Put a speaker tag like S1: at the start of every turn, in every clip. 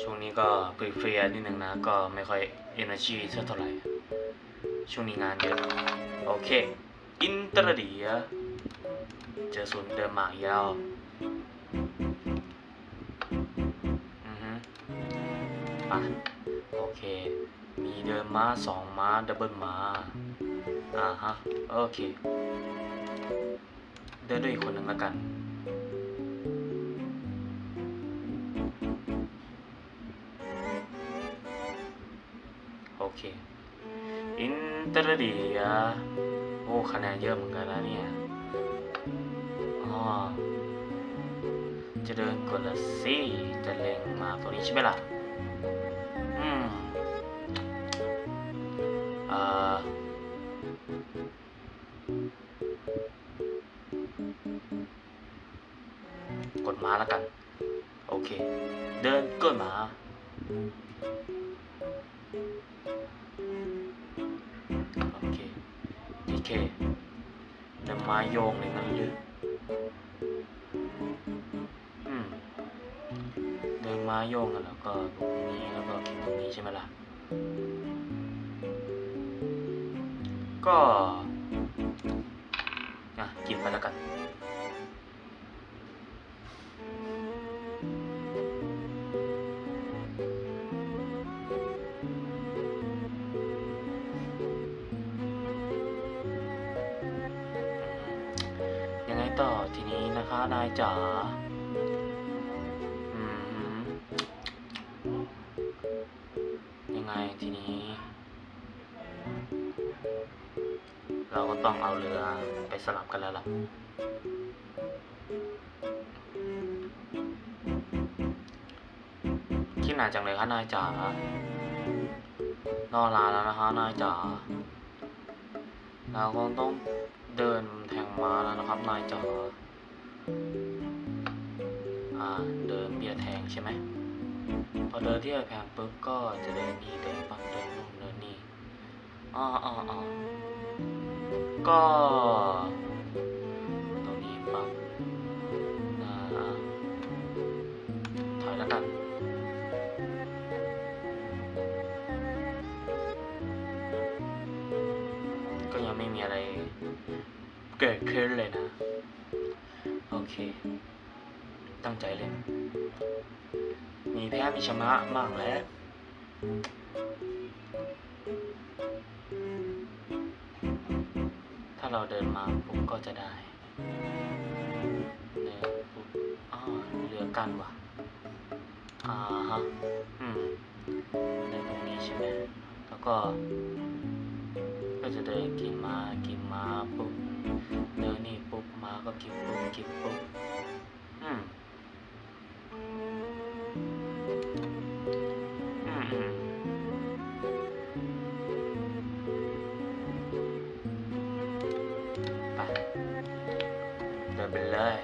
S1: ช่วงนี้ก็เพลียๆนิดนึงนะ ก็ไม่ค่อย energy สักเท่าไหร่ ช่วงนี้งานเยอะ โอเค อินเตอร์เดีย เจอศูนย์เดิมมากแล้วอือฮึอะโอเค มีเดินม้าสองม้า ดับเบิลม้า อ่าฮะ โอเค เดินด้วยอีกคนหนึ่งล้วกัน เคอินเตอร์เดียโอ้คะแนนเยอะเหมือนกันนะเนี่ยอ๋อจะเดินกดละสิจะเล็งมาตัวนี้ใช่ไหมล่ะอืมเอ่ากดม้าแล้วกัน โอเค เดินกดม้า ม้าโยงเลยงั้นหรืออืมเดินม้าโยงกันแล้วก็ตรงนี้แล้วก็กินตรงนี้ใช่ไหมล่ะ ก็อะกินไปแล้วกัน นี้นายจ๋าอยังไงทีนี้ เราก็ต้องเอาเรือไปสลับกันแล้วล่ะ คิดนานจังเลยคะนายจ๋ารอลาแล้วนะคะนายจ๋าเราคงต้องเดินแทงม้าแล้วนะครับนายจ๋า เดินเบียดแทงใช่ไหมพอเดินที่แพงปุ๊บก็จะเดินนี่เดินปักเดินนู่นเดินนี่อ๋ออ๋ออ๋อก็ตรงนี้ปักอ่าถอยแล้วกันก็ยังไม่มีอะไรเกิดขึ้นเลยนะ ใจเล่นมีแพ้มีชนะบ้างแล้วถ้าเราเดินมาปุ๊บก็จะได้เดินปุ๊บอ้าวเรือกันว่ะอ่าฮะอืมเดินตรงนี้ใช่ไหมแล้วก็ ก็จะเดินกินมากินมาปุ๊บเดินนี่ปุ๊บมาก็กินปุ๊บกินปุ๊บอืม เดินไปเลย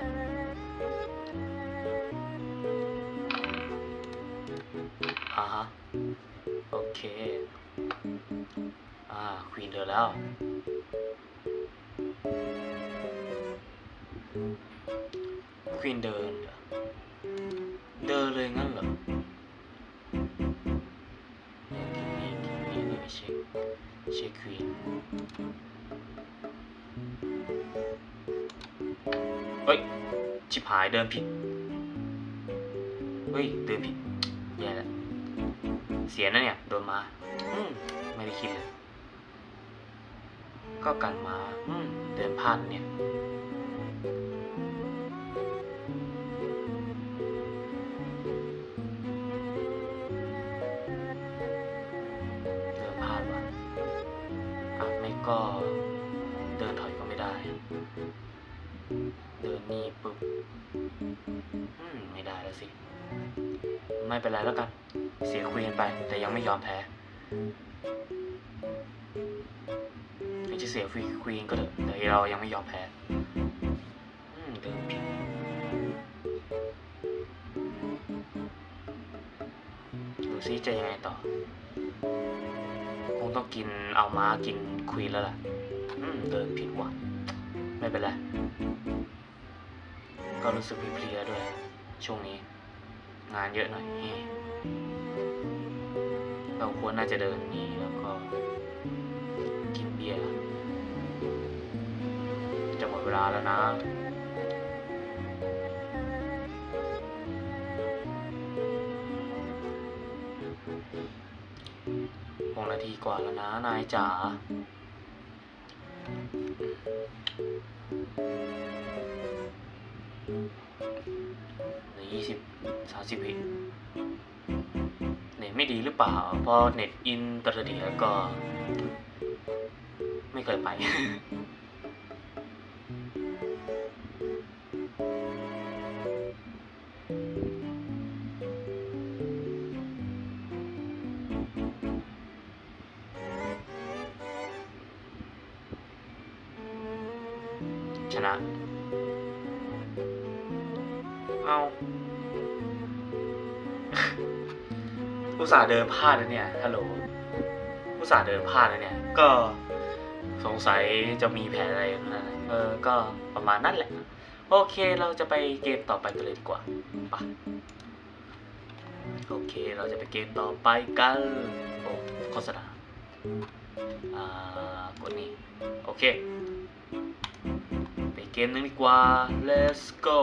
S1: อ่าฮะ โอเค อ่า ควีนเดินแล้ว ควีนเดิน เลยงั้นเหรอเดินทีนี้ทีนี้เลยเช็คเช็คควีนเฮ้ยชิบหายเดินผิด เฮ้ย เดินผิดแย่แล้วเสียนะเนี่ย โดนมาอืมไม่ได้คิดเลย ก็กันมา อืม เดินพลาดเนี่ย ก็เดินถอยก็ไม่ได้ เดินนี่ปุ๊บไม่ได้แล้วสิ ไม่เป็นไรแล้วกัน เสียควีนไป แต่ยังไม่ยอมแพ้ถึงจะเสียฟีควีนก็เถอะแต่เรายังไม่ยอมแพ้เดินผิดดูซิจะยังไงต่อ งต้องกินเอาม้ากินควีนแล้วล่ะเดินผิดว่ะไม่เป็นไรก็รู้สึกเพลียด้วย ช่วงนี้ งานเยอะหน่อยเฮ้เราควรน่าจะเดินนี่แล้วก็ กินเบียร์จะหมดเวลาแล้วนะ นาทีกว่าแล้วนะ นายจ๋ายี่สิบสามสิบวิเน็ตไม่ดีหรือเปล่าเพราะเน็ตอินตร์เดียก็ ไม่เคยไป นะ เอาอุตส่าห์เดินพลาดนะเนี่ย ฮัลโหล อุตส่าห์เดินพลาดนะเนี่ย ก็สงสัยจะมีแผนอะไรนะเออ ก็ประมาณนั้นแหละ โอเค เราจะไปเกมต่อไปกันเลยดีกว่าไปะโอเค เราจะไปเกมต่อไปกัน โอ้โฆษณา อ่า กดนี่โอเค มนึงดีกว่า let's go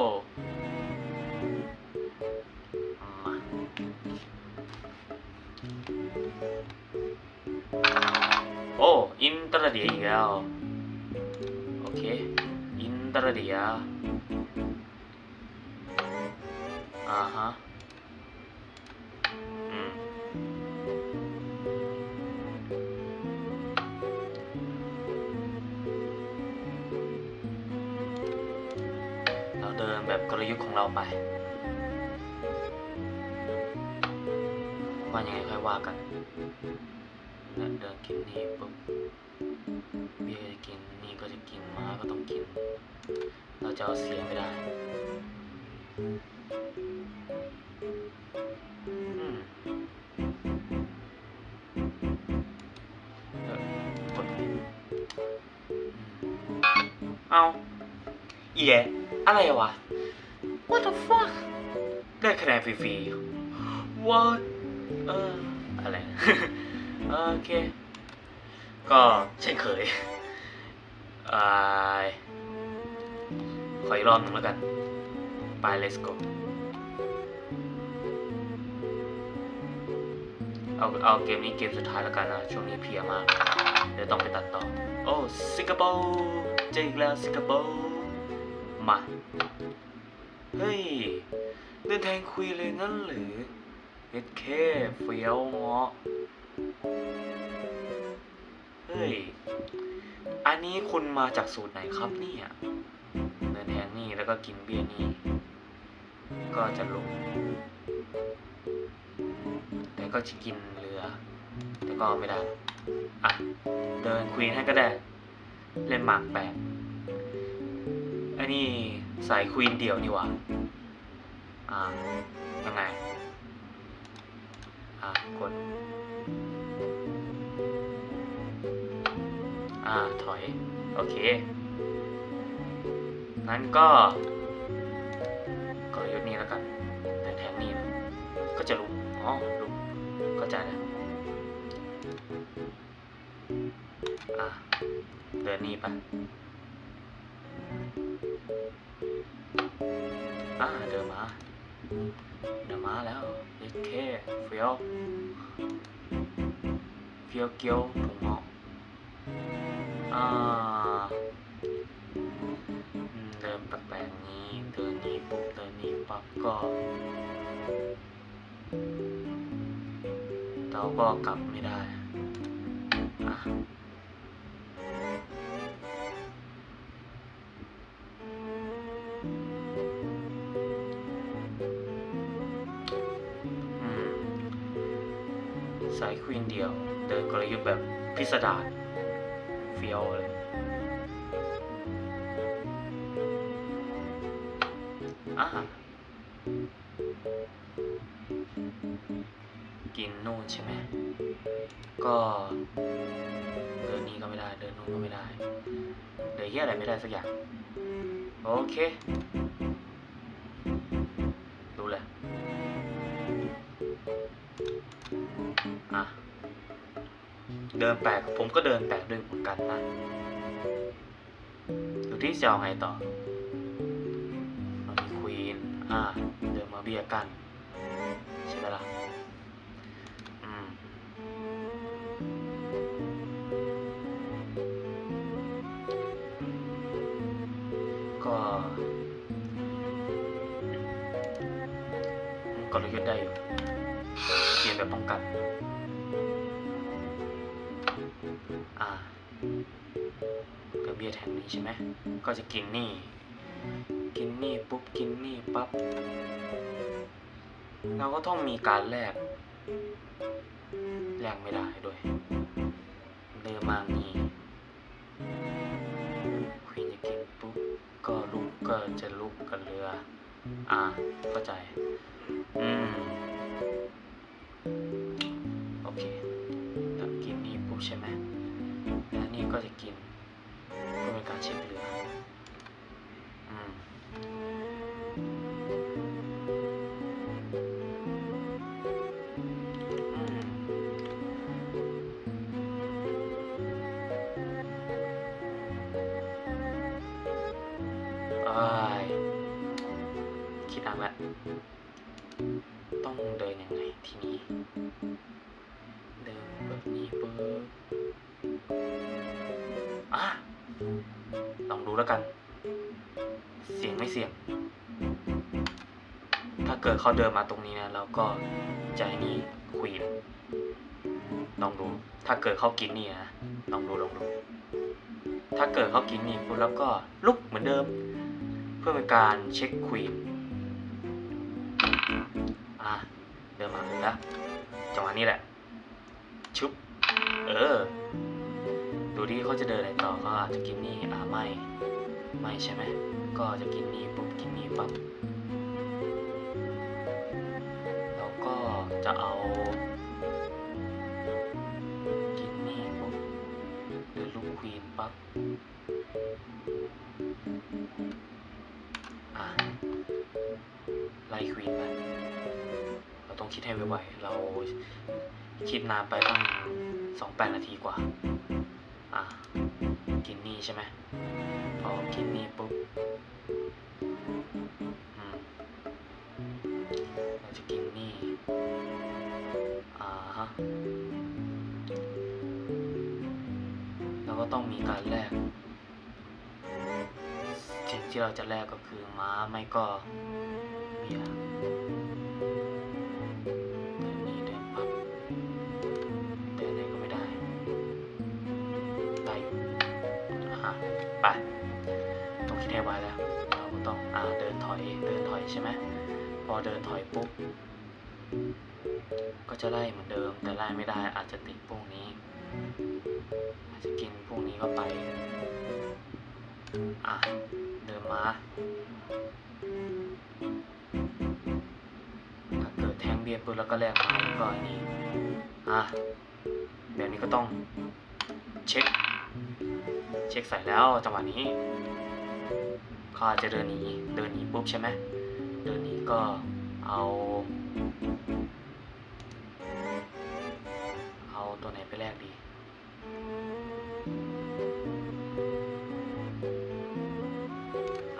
S1: มาโอ้ อินเตอร์เดียอีกแล้ว โอเค อินเตอร์เดียอ่าฮะ ยุทธ์ของเราไป ว่ายังไงค่อยว่ากันเดินกินนี่ปุ๊บเบียร์จะกินนี่ก็จะกินม้าก็ต้องกิน เราจะเอาเสียไม่ได้เออกดผิดอืมเอาเอียอะไรวะ what the fuck ได้คะแนนฟรีๆ what เอออะไร โอเค ก็เช่นเคยอ่าขออีกรอบหนึ่งแล้วกัน ไป let's go เอาเอาเกมนี้เกมสุดท้ายแล้วกันนะช่วงนี้เพียมาก เดี๋ยวต้องไปตัดต่อ โอ้สิงคโปร์เจออีกแล้วสิงคโปร์มา เฮ้ยเดินแทงคุยเลยงั้นหรือเอ็ดเคเฟี้ยวเงาะเฮ้ย อันนี้คุณมาจากสูตรไหนครับเนี่ยเดินแทงนี่แล้วก็กินเบียร์นี่ ก็จะลง แต่ก็จะกินเรือ แต่ก็ไม่ได้ อะ เดินควีนให้ก็ได้ เล่นหมากแปลกอันนี้ สายควีนเดี่ยวนี่หว่า อ่า ยังไง อะกด อ่า ถอย โอเค นั้นก็กลยุทธ์นี้แล้วกันแต่แทงนี่นะก็จะลุก อ๋อ ลุก เข้าใจแล้วอะเดินนี่ไป อ่าเดินมา เดินมาแล้วโอเคเฟียวเฟียวเกียวถุงหอกอ่าเดินแปลกๆนี้เดินนี้ปุ๊บเดินนี้ปั๊บก็เราก็กลับไม่ได้อะ พิสดารเฟียวเลยอ่ากินนู่นใช่ไหม ก็เดินนี้ก็ไม่ได้ เดินนู่นก็ไม่ได้ เดินเฮียอะไรไม่ได้สักอย่าง โอเค เดินแปลกผมก็เดินแปลกด้วยเหมือนกันนะอยู่ที่จะเอาไงต่อเรามีควีนอ่าเดินมาเบียกัน ใช่ไหมล่ะอืมก็กลยุทธ์ได้อยู่เกมแบบป้องกัน บียร์แทงนี้ใช่ไหมก็จะกินนี่ กินนี่ปุ๊บกินนี่ปั๊บเราก็ต้องมีการแลกแลกไม่ได้ด้วยเดินมามีควีนจะกินปุ๊บก็ลุกก็จะลุกกับเรือ อ่าเข้าใจ อืมโอเคถ้ากินนี่ปุ๊บใช่ไหมแล้วนี่ก็จะกิน เพื่อเป็ ลองดูแล้วกัน เสียงไม่เสียง ถ้าเกิดเขาเดินมาตรงนี้นะเราก็ใจะให้นี่ควีนลองดู ถ้าเกิดเขากินนี่นะลองดูลองดู ถ้าเกิดเขากินนี่ปุ๊บแล้วก็ลุกเหมือนเดิม เพื่อเป็นการเช็คควีนอะเดินมาแล้วจังหวะนี้แหละ เขาจะเดินอะไรต่อก็อาจจะกินนี่อ่าไม่ไม่ใช่ไหมก็จะกินนี่ปุ๊บกินนี่ปั๊บแล้วก็จะเอากินนี่ปุ๊บเดินลูกควีนปั๊บอะไล่ควีนไปเราต้องคิดให้ไวๆเราคิดนานไปตั้งสองแปดนาทีกว่า ใช่ไหมพอกินนี่ปุ๊บเราจะกินนี่ อ่าฮะเราก็ต้องมีการแลกสิ่งที่เราจะแลกก็คือม้าไม่ก็เบียร์ ใช่ไหมพอเดินถอยปุ๊บ ก็จะไล่เหมือนเดิม แต่ไล่ไม่ได้อาจจะติดพวกนี้ อาจจะกินพวกนี้เข้าไป อะ เดินมาถ้าเกิดแทงเบียร์ปุ๊บแล้วก็แลกมาแล้วก็อันนี้ อะ แบบนี้ก็ต้องเช็ค เช็คใส่แล้วจังหวะนี้เขาอาจจะเดินหนี เดินหนีปุ๊บใช่ไหม เดินหนีก็เอา เอาตัวไหนไปแลกดี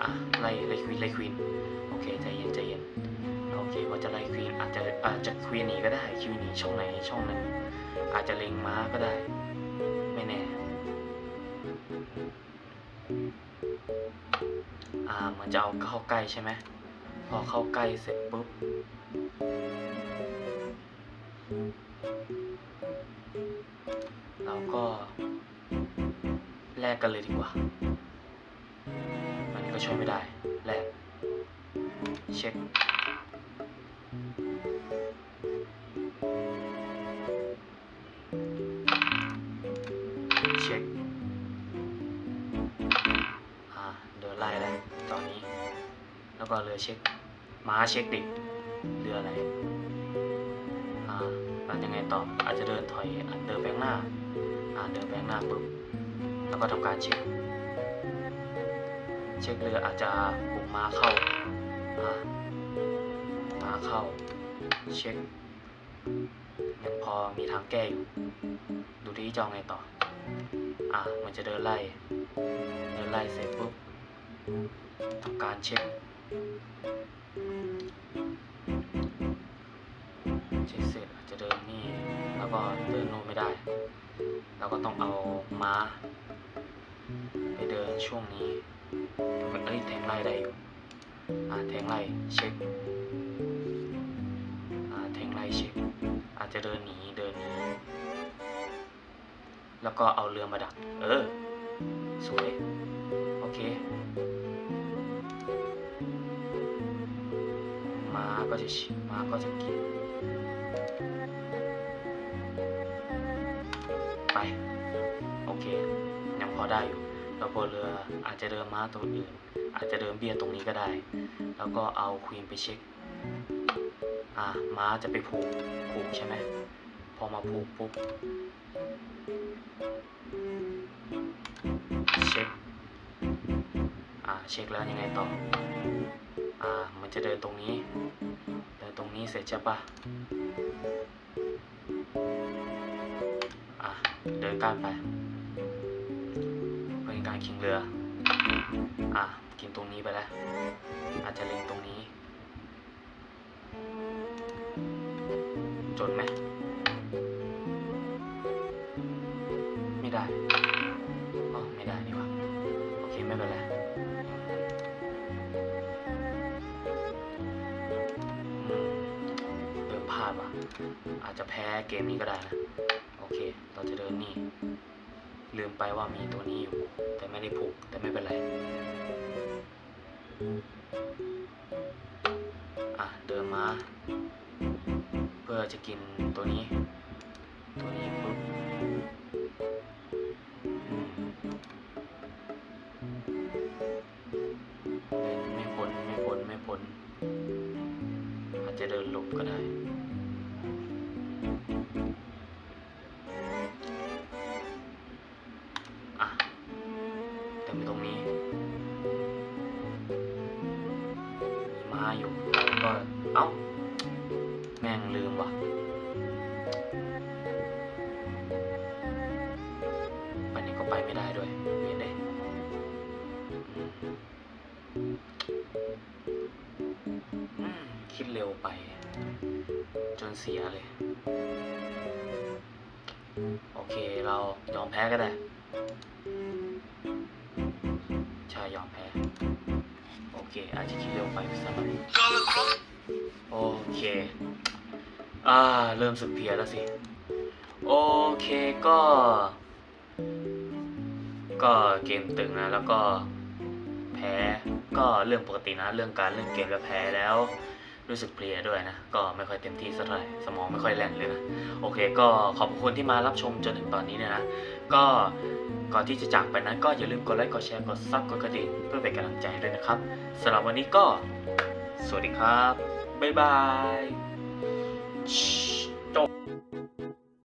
S1: อะไล่ไล่ควีนไล่ควีนโอเคใจเย็นใจเย็นโอเคว่าจะไล่ควีนอาจจะอาจจะควีนหนีก็ได้ควีนหนีช่องไหนช่องหนึ่งอาจจะเล็งม้าก็ได้ ไม่แน่อ่าเหมือนจะเอาเข้าใกล้ใช่ไหม พอเข้าใกล้เสร็จปุ๊บ เราก็แลกกันเลยดีกว่าอันนี้ก็ช่วยไม่ได้ แลก เช็คเช็ค อ่า เดินไล่แล้วตอนนี้ แล้วก็เรือเช็ค มาเช็คดิเรืออะไร อ่าแล้วยังไงต่อ อาจจะเดินถอยเดินแบงหน้า อ่า เดินแบงหน้าปุ๊บ แล้วก็ทำการเช็ค เช็คเรืออาจจะบุกม้าเข้า อ่า ม้าเข้า เช็ค ยังพอมีทางแก้อยู่ ดูที่จะเอาไงต่อ อะมันจะเดินไล่ เดินไล่เสร็จปุ๊บทำการเช็ค ก็เดินโน่นไม่ได้ เราก็ต้องเอาม้า ไปเดินช่วงนี้เอ้ยแทงไล่ได้อยู่อ่าแทงไล่เช็คอ่าแทงไล่เช็ค อาจจะเดินหนีเดินหนีแล้วก็เอาเรือมาดัก เออ สวย โอเค ม้าก็จะชิม้าก็จะกิน ได้อยู่แล้วพอเรืออาจจะเดินม้าตัวอื่น อาจจะเดินเบี้ยตรงนี้ก็ได้ แล้วก็เอาควีนไปเช็ค อ่าม้าจะไปผูกผูกใช่ไหมพอมาผูกปุ๊บเช็คอ่าเช็คแล้วยังไงต่ออ่ามันจะเดินตรงนี้เดินตรงนี้เสร็จใช่ปะอะเดินก้านไป คิงเรือ อะ กินตรงนี้ไปแล้ว อาจจะเล็งตรงนี้ จนไหม ไม่ได้อ๋อไม่ได้นี่ว่าโอเค ไม่เป็นไรเดินพลาดว่ะ อาจจะแพ้เกมนี้ก็ได้นะ โอเค เราจะเดินนี่ ลืมไปว่ามีตัวนี้อยู่ แต่ไม่ได้ผูกแต่ไม่เป็นไร อะ เดินมา เพื่อจะกินตัวนี้ ตัวนี้ปุ๊บเดินไม่พ้นไม่พ้นไม่พ้นอาจจะเดินหลบก็ได้ ก็เอ้า แม่งลืมว่ะไปไหนก็ไปไม่ได้ด้วยเห็นได้อืมคิดเร็วไป จนเสียเลย โอเคเรายอมแพ้ก็ได้ โอเค อ่า เริ่มสึกเพลียแล้วสิ โอเคก็ ก็เกมตึงนะ แล้วก็แพ้ ก็เรื่องปกตินะ เรื่องการเล่นเกมแล้วแพ้แล้วรู้สึกเพลียด้วยนะ ก็ไม่ค่อยเต็มที่สักเท่าไหร่ สมองไม่ค่อยแล่นเลยนะ โอเค ก็ขอบคุณที่มารับชมจนถึงตอนนี้เนี่ยนะ ก็ก่อนที่จะจากไปนั้นก็อย่าลืมกดไลค์ กดแชร์ กดซับ กดกระดิ่งเพื่อเป็นกำลังใจด้วยนะครับสำหรับวันนี้ก็ สวัสดีครับ บ๊ายบายจบ